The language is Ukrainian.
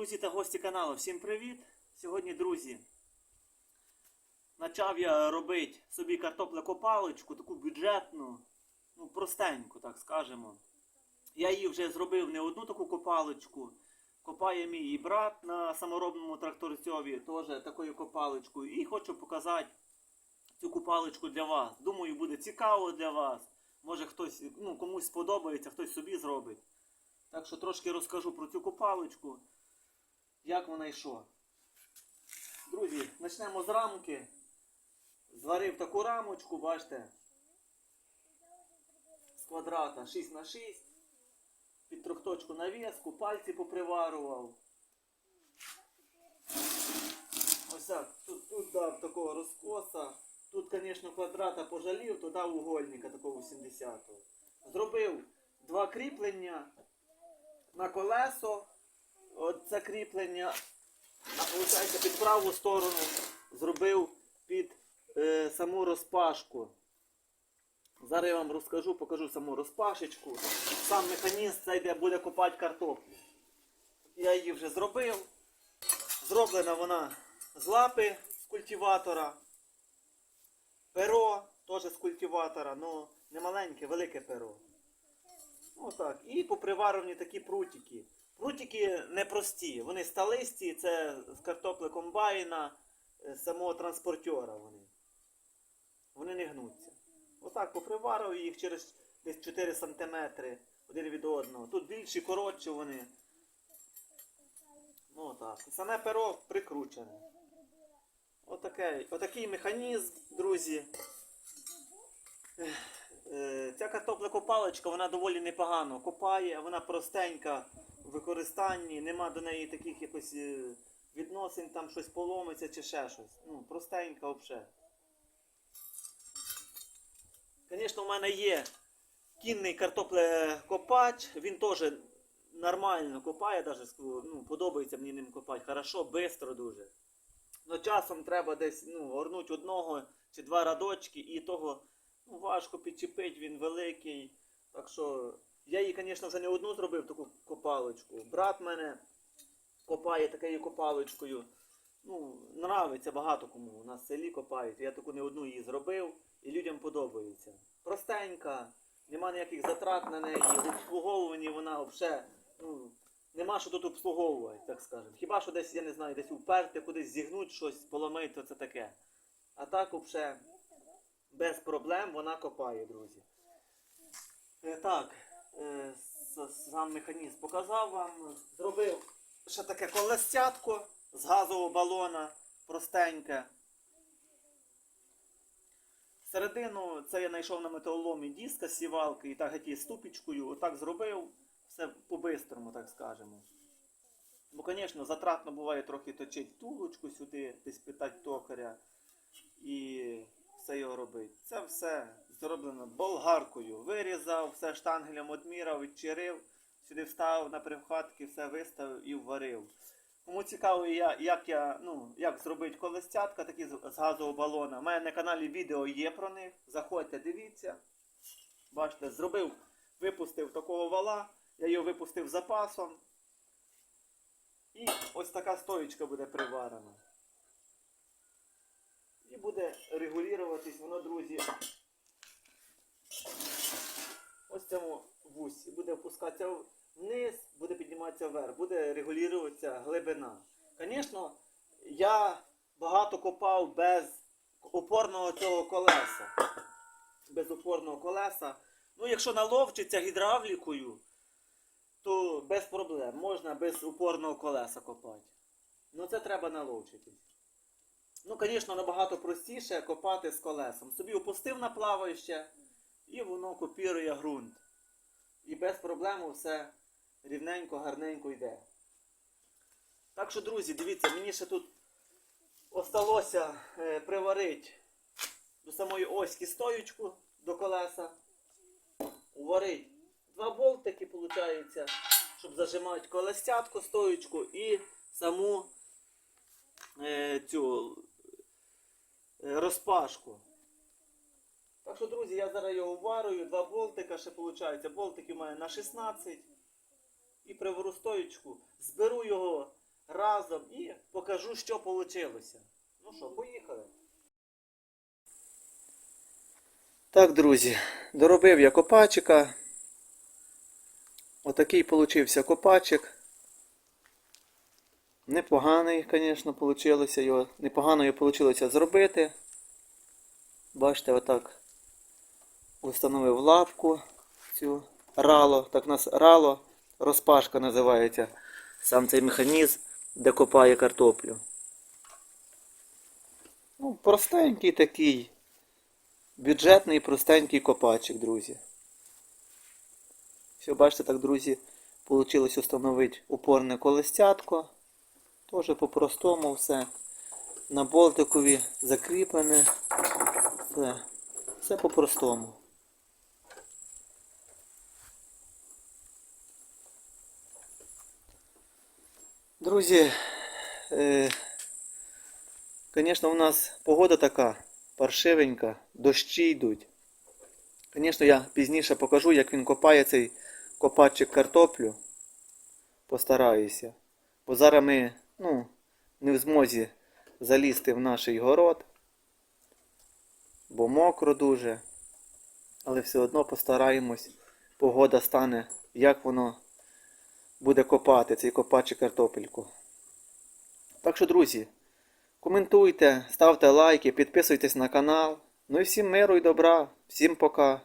Друзі та гості каналу, всім привіт! Сьогодні, друзі, почав я робити собі картоплекопаличку, таку бюджетну, ну простеньку, так скажемо. Я її вже зробив не одну таку копаличку. Копає мій брат на саморобному тракторцьові, теж такою копаличкою. І хочу показати цю копаличку для вас. Думаю, буде цікаво для вас. Може хтось, ну, комусь сподобається, хтось собі зробить. Так що трошки розкажу про цю копаличку, як вона і. Друзі, почнемо з рамки. Зварив таку рамочку, бачите, з квадрата 6 на 6 під трьохточку навіску, пальці поприварував. Ось так, тут, тут дав такого розкоса. Тут, звісно, квадрата пожалів, то дав угольника такого 70-го. Зробив два кріплення на колесо. От це кріплення, виходить, під праву сторону зробив під е, саму розпашку. Зараз я вам розкажу, покажу саму розпашечку. Сам механізм цей, де буде копати картоплю. Я її вже зробив. Зроблена вона з лапи з культиватора. Перо теж з культиватора, ну не маленьке, велике перо. Отак. І поприварені такі прутики. Прутики непрості, вони сталисті, це з картопли комбайна, е, самого транспортера вони. Вони не гнуться. Отак поприварив їх через десь 4 см один від одного. Тут більші, коротші вони. Ну отак. Саме перо прикручене. Отакий, отакий механізм, друзі. Е, Ця картоплекопаличка, вона доволі непогано копає, вона простенька використанні, нема до неї таких якось е, відносин, там щось поломиться чи ще щось. Ну, простенька взагалі. Звісно, в мене є кінний картоплекопач, він теж нормально копає, даже, ну, подобається мені ним копати. Хорошо, швидко дуже. Но часом треба десь ну, орнути одного чи два радочки, і того ну, важко підчепити, він великий. Так що я її, звісно, вже не одну зробив таку копалочку. Брат мене копає такою копалочкою. Ну, нравиться багато кому. У нас в селі копають. Я таку не одну її зробив і людям подобається. Простенька, нема ніяких затрат на неї, в обслуговуванні вона взагалі, ну, нема що тут обслуговувати, так скажемо. Хіба що десь, я не знаю, десь уперти, кудись зігнуть щось, поломити, то це таке. А так взагалі без проблем вона копає, друзі. Е, так, е, сам механізм показав вам. Зробив ще таке колесцятко з газового балона, простеньке. Середину це я знайшов на металоломі диска сівалки і так геть із ступічкою, отак зробив, все по-бистрому, так скажемо. Бо, звісно, затратно буває трохи точити тулочку сюди, десь питати токаря і все його робити. Це все зроблено болгаркою. Вирізав, все штангелем одмірав, відчирив, сюди вставив на привхатки, все виставив і вварив. Кому цікаво, як я, ну, як зробити колестятка такі з газового балона. У мене на каналі відео є про них. Заходьте, дивіться. Бачите, зробив, випустив такого вала, я його випустив запасом. І ось така стоїчка буде приварена. Буде регулюватись воно, друзі. Ось цьому вусі. Буде опускатися вниз, буде підніматися вверх, буде регулюватися глибина. Звісно, я багато копав без опорного цього колеса. Без опорного колеса. Ну, якщо наловчиться гідравлікою, то без проблем. Можна без упорного колеса копати. Ну це треба наловчитись. Ну, звісно, набагато простіше копати з колесом. Собі опустив на плаваще і воно копірує ґрунт. І без проблем все рівненько, гарненько йде. Так що, друзі, дивіться, мені ще тут осталося е, приварити до самої оськи стоючку до колеса. Уварити два болтики, виходить, щоб зажимати колесятку, стоючку і саму е, цю розпашку. Так що, друзі, я зараз його варую, два болтика ще виходить. Болтики у мене на 16. І привару стоючку. Зберу його разом і покажу, що вийшло. Ну що, поїхали. Так, друзі, доробив я копачика. Отакий получився копачик. Непоганий, звісно, вийшло його. Непогано його вийшло зробити. Бачите, отак установив лапку цю рало. Так у нас рало, розпашка називається. Сам цей механізм, де копає картоплю. Ну, простенький такий. Бюджетний простенький копачик, друзі. Все, бачите, так, друзі, вийшло встановити упорне колестятко. Теж по-простому все. На болтикові закріплене. Все, все по-простому. Друзі, е, звісно, у нас погода така паршивенька, дощі йдуть. Звісно, я пізніше покажу, як він копає цей копачик картоплю. Постараюся. Бо зараз ми ну, не в змозі залізти в наш город. Бо мокро дуже. Але все одно постараємось. Погода стане, як воно буде копати цей копачик картопельку. Так що, друзі, коментуйте, ставте лайки, підписуйтесь на канал. Ну і всім миру і добра. Всім пока.